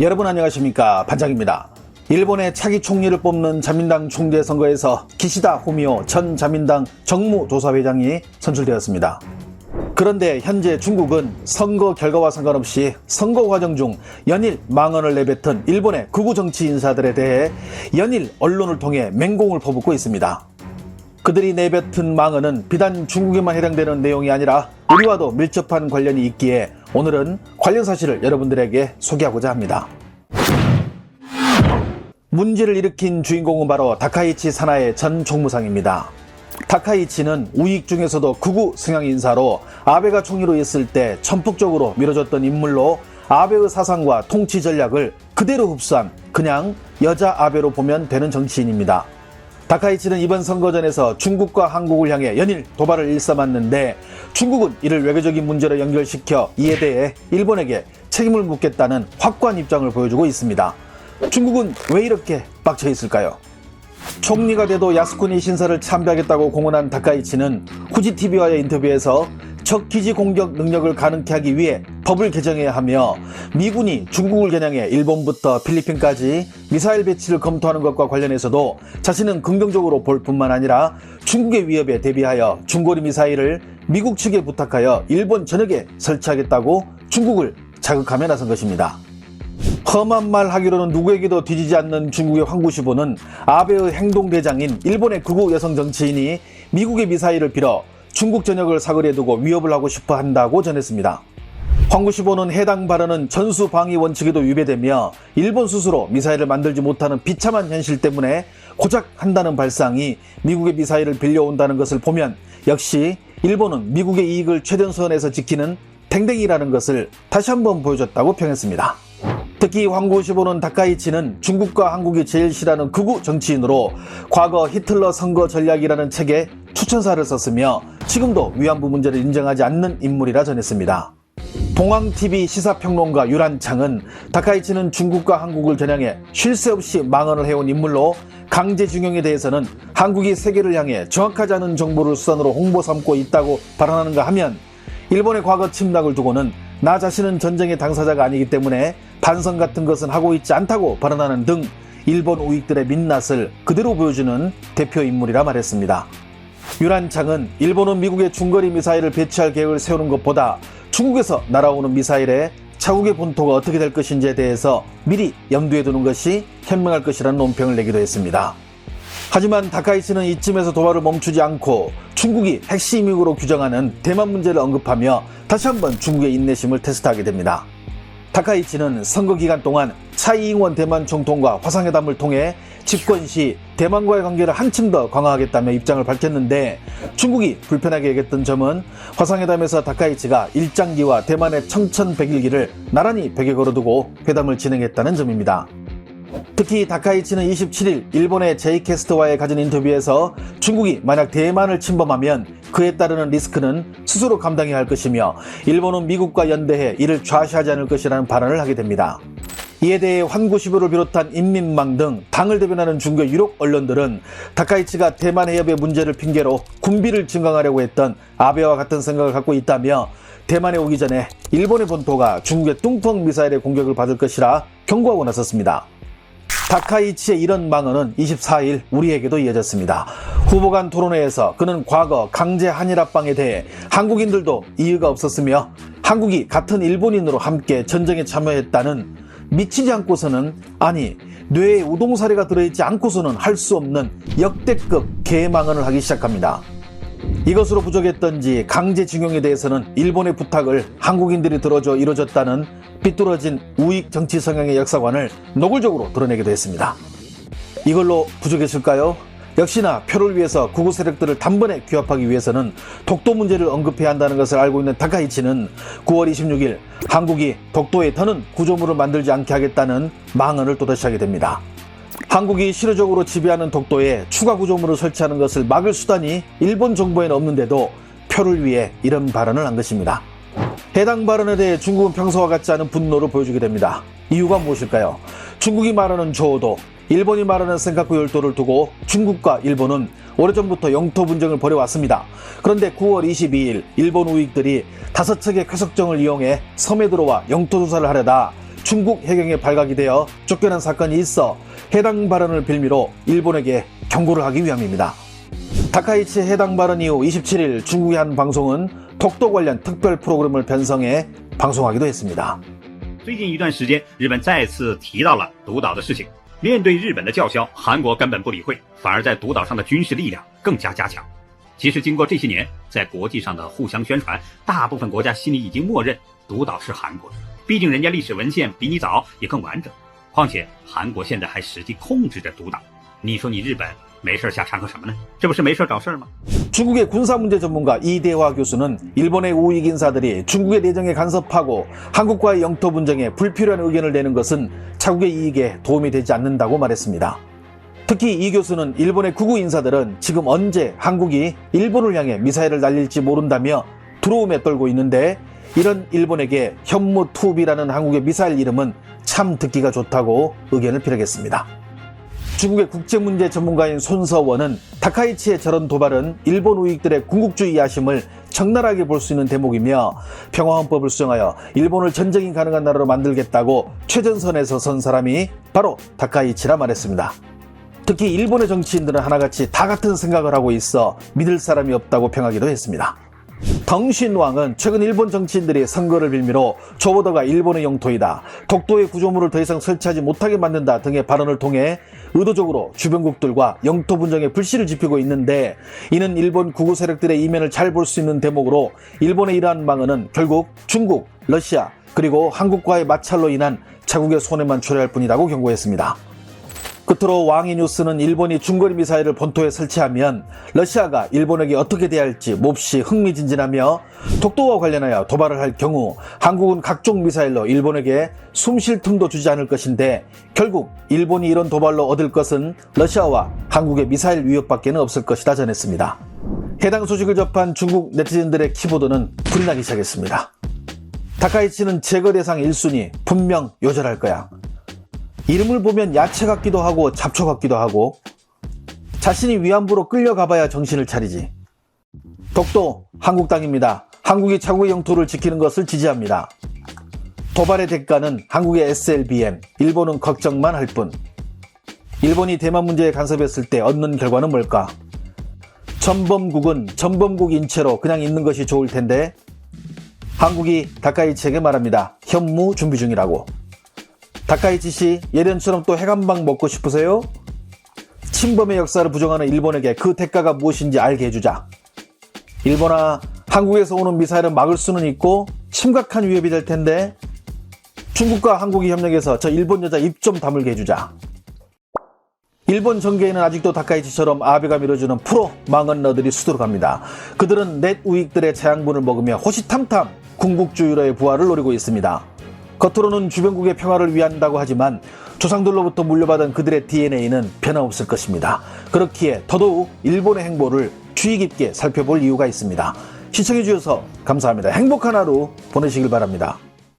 여러분 안녕하십니까 반장입니다. 일본의 차기 총리를 뽑는 자민당 총재 선거에서 기시다 후미오 전 자민당 정무조사회장이 선출되었습니다. 그런데 현재 중국은 선거 결과와 상관없이 선거 과정 중 연일 망언을 내뱉은 일본의 극우 정치 인사들에 대해 연일 언론을 통해 맹공을 퍼붓고 있습니다. 그들이 내뱉은 망언은 비단 중국에만 해당되는 내용이 아니라 우리와도 밀접한 관련이 있기에 오늘은 관련 사실을 여러분들에게 소개하고자 합니다. 문제를 일으킨 주인공은 바로 다카이치 사나의 전 총무상입니다. 다카이치는 우익 중에서도 극우 성향 인사로 아베가 총리로 있을 때 전폭적으로 밀어줬던 인물로 아베의 사상과 통치 전략을 그대로 흡수한 그냥 여자 아베로 보면 되는 정치인입니다. 다카이치는 이번 선거전에서 중국과 한국을 향해 연일 도발을 일삼았는데 중국은 이를 외교적인 문제로 연결시켜 이에 대해 일본에게 책임을 묻겠다는 확고한 입장을 보여주고 있습니다. 중국은 왜 이렇게 빡쳐 있을까요? 총리가 돼도 야스쿠니 신사를 참배하겠다고 공언한 다카이치는 후지TV와의 인터뷰에서 적 기지 공격 능력을 가능케 하기 위해 법을 개정해야 하며 미군이 중국을 겨냥해 일본부터 필리핀까지 미사일 배치를 검토하는 것과 관련해서도 자신은 긍정적으로 볼 뿐만 아니라 중국의 위협에 대비하여 중거리 미사일을 미국 측에 부탁하여 일본 전역에 설치하겠다고 중국을 자극하며 나선 것입니다. 험한 말 하기로는 누구에게도 뒤지지 않는 중국의 황구시보는 아베의 행동대장인 일본의 극우 여성 정치인이 미국의 미사일을 빌어 중국 전역을 사거리에 두고 위협을 하고 싶어 한다고 전했습니다. 황구시보는 해당 발언은 전수 방위 원칙에도 위배되며 일본 스스로 미사일을 만들지 못하는 비참한 현실 때문에 고작 한다는 발상이 미국의 미사일을 빌려온다는 것을 보면 역시 일본은 미국의 이익을 최전선에서 지키는 댕댕이라는 것을 다시 한번 보여줬다고 평했습니다. 특히 황구시보는 다카이치는 중국과 한국이 제일 싫어하는 극우 정치인으로 과거 히틀러 선거 전략이라는 책에 추천사를 썼으며 지금도 위안부 문제를 인정하지 않는 인물이라 전했습니다. 동황TV 시사평론가 유란창은 다카이치는 중국과 한국을 겨냥해 쉴 새 없이 망언을 해온 인물로 강제징용에 대해서는 한국이 세계를 향해 정확하지 않은 정보를 수단으로 홍보 삼고 있다고 발언하는가 하면 일본의 과거 침략을 두고는 나 자신은 전쟁의 당사자가 아니기 때문에 반성 같은 것은 하고 있지 않다고 발언하는 등 일본 우익들의 민낯을 그대로 보여주는 대표 인물이라 말했습니다. 유란창은 일본은 미국의 중거리 미사일을 배치할 계획을 세우는 것보다 중국에서 날아오는 미사일의 자국의 본토가 어떻게 될 것인지에 대해서 미리 염두에 두는 것이 현명할 것이라는 논평을 내기도 했습니다. 하지만 다카이치는 이쯤에서 도발을 멈추지 않고 중국이 핵심 이익으로 규정하는 대만 문제를 언급하며 다시 한번 중국의 인내심을 테스트하게 됩니다. 다카이치는 선거 기간 동안 차이잉원 대만 총통과 화상회담을 통해 집권 시 대만과의 관계를 한층 더 강화하겠다며 입장을 밝혔는데 중국이 불편하게 여겼던 점은 화상회담에서 다카이치가 일장기와 대만의 청천백일기를 나란히 벽에 걸어두고 회담을 진행했다는 점입니다. 특히 다카이치는 27일 일본의 제이캐스트와의 가진 인터뷰에서 중국이 만약 대만을 침범하면 그에 따르는 리스크는 스스로 감당해야 할 것이며 일본은 미국과 연대해 이를 좌시하지 않을 것이라는 발언을 하게 됩니다. 이에 대해 환구시보를 비롯한 인민망 등 당을 대변하는 중국 유력 언론들은 다카이치가 대만 해협의 문제를 핑계로 군비를 증강하려고 했던 아베와 같은 생각을 갖고 있다며 대만에 오기 전에 일본의 본토가 중국의 뚱펑 미사일의 공격을 받을 것이라 경고하고 나섰습니다. 다카이치의 이런 망언은 24일 우리에게도 이어졌습니다. 후보 간 토론회에서 그는 과거 강제 한일 합방에 대해 한국인들도 이유가 없었으며 한국이 같은 일본인으로 함께 전쟁에 참여했다는 미치지 않고서는 아니 뇌에 우동사리가 들어있지 않고서는 할 수 없는 역대급 개망언을 하기 시작합니다. 이것으로 부족했던지 강제징용에 대해서는 일본의 부탁을 한국인들이 들어줘 이뤄졌다는 삐뚤어진 우익 정치 성향의 역사관을 노골적으로 드러내기도 했습니다. 이걸로 부족했을까요? 역시나 표를 위해서 구구 세력들을 단번에 규합하기 위해서는 독도 문제를 언급해야 한다는 것을 알고 있는 다카이치는 9월 26일 한국이 독도에 더는 구조물을 만들지 않게 하겠다는 망언을 또다시 하게 됩니다. 한국이 실효적으로 지배하는 독도에 추가 구조물을 설치하는 것을 막을 수단이 일본 정부에는 없는데도 표를 위해 이런 발언을 한 것입니다. 해당 발언에 대해 중국은 평소와 같지 않은 분노를 보여주게 됩니다. 이유가 무엇일까요? 중국이 말하는 조도, 일본이 말하는 센카쿠 열도를 두고 중국과 일본은 오래전부터 영토 분쟁을 벌여왔습니다. 그런데 9월 22일 일본 우익들이 다섯 척의 쾌석정을 이용해 섬에 들어와 영토 조사를 하려다 중국 해경에 발각이 되어 쫓겨난 사건이 있어 해당 발언을 빌미로 일본에게 경고를 하기 위함입니다. 다카이치 해당 발언 이후 27일 중국의 한 방송은 독도 관련 특별 프로그램을 편성해 방송하기도 했습니다.最近一段时间，日本再次提到了独岛的事情。 面对日本的叫嚣，韩国根本不理会，反而在独岛上的军事力量更加加强。其实，经过这些年在国际上的互相宣传，大部分国家心里已经默认独岛是韩国的。毕竟人家历史文献比你早，也更完整。况且韩国现在还实际控制着独岛，你说你日本没事瞎掺和什么呢？这不是没事找事儿吗？ 중국의 군사 문제 전문가 이대화 교수는 일본의 우익 인사들이 중국의 내정에 간섭하고 한국과의 영토 분쟁에 불필요한 의견을 내는 것은 자국의 이익에 도움이 되지 않는다고 말했습니다. 특히 이 교수는 일본의 구구 인사들은 지금 언제 한국이 일본을 향해 미사일을 날릴지 모른다며 두려움에 떨고 있는데 이런 일본에게 현무투비라는 한국의 미사일 이름은 참 듣기가 좋다고 의견을 피력했습니다. 중국의 국제문제 전문가인 손서원은 다카이치의 저런 도발은 일본 우익들의 군국주의 야심을 적나라하게 볼 수 있는 대목이며 평화헌법을 수정하여 일본을 전쟁이 가능한 나라로 만들겠다고 최전선에서 선 사람이 바로 다카이치라 말했습니다. 특히 일본의 정치인들은 하나같이 다 같은 생각을 하고 있어 믿을 사람이 없다고 평하기도 했습니다. 덩신 왕은 최근 일본 정치인들이 선거를 빌미로 조보더가 일본의 영토이다, 독도의 구조물을 더 이상 설치하지 못하게 만든다 등의 발언을 통해 의도적으로 주변국들과 영토 분쟁에 불씨를 지피고 있는데 이는 일본 구구 세력들의 이면을 잘 볼 수 있는 대목으로 일본의 이러한 망언은 결국 중국, 러시아 그리고 한국과의 마찰로 인한 자국의 손해만 초래할 뿐이라고 경고했습니다. 끝으로 왕이 뉴스는 일본이 중거리 미사일을 본토에 설치하면 러시아가 일본에게 어떻게 대할지 몹시 흥미진진하며 독도와 관련하여 도발을 할 경우 한국은 각종 미사일로 일본에게 숨 쉴 틈도 주지 않을 것인데 결국 일본이 이런 도발로 얻을 것은 러시아와 한국의 미사일 위협밖에는 없을 것이다 전했습니다. 해당 소식을 접한 중국 네티즌들의 키보드는 불이 나기 시작했습니다. 다카이치는 제거 대상 1순위 분명 요절할 거야. 이름을 보면 야채 같기도 하고 잡초 같기도 하고 자신이 위안부로 끌려가봐야 정신을 차리지. 독도 한국 땅입니다. 한국이 자국의 영토를 지키는 것을 지지합니다. 도발의 대가는 한국의 SLBM, 일본은 걱정만 할 뿐. 일본이 대만 문제에 간섭했을 때 얻는 결과는 뭘까? 전범국은 전범국 인체로 그냥 있는 것이 좋을 텐데 한국이 다카이치에게 말합니다. 현무 준비 중이라고. 다카이치 씨 예전처럼 또 핵한방 먹고 싶으세요? 침범의 역사를 부정하는 일본에게 그 대가가 무엇인지 알게 해주자. 일본아, 한국에서 오는 미사일은 막을 수는 있고 심각한 위협이 될 텐데 중국과 한국이 협력해서 저 일본 여자 입 좀 다물게 해주자. 일본 정계에는 아직도 다카이치처럼 아베가 밀어주는 프로 망언러들이 수두룩합니다. 그들은 넷 우익들의 재앙분을 먹으며 호시탐탐 궁극주의로의 부활을 노리고 있습니다. 겉으로는 주변국의 평화를 위한다고 하지만 조상들로부터 물려받은 그들의 DNA는 변함없을 것입니다. 그렇기에 더더욱 일본의 행보를 주의 깊게 살펴볼 이유가 있습니다. 시청해주셔서 감사합니다. 행복한 하루 보내시길 바랍니다.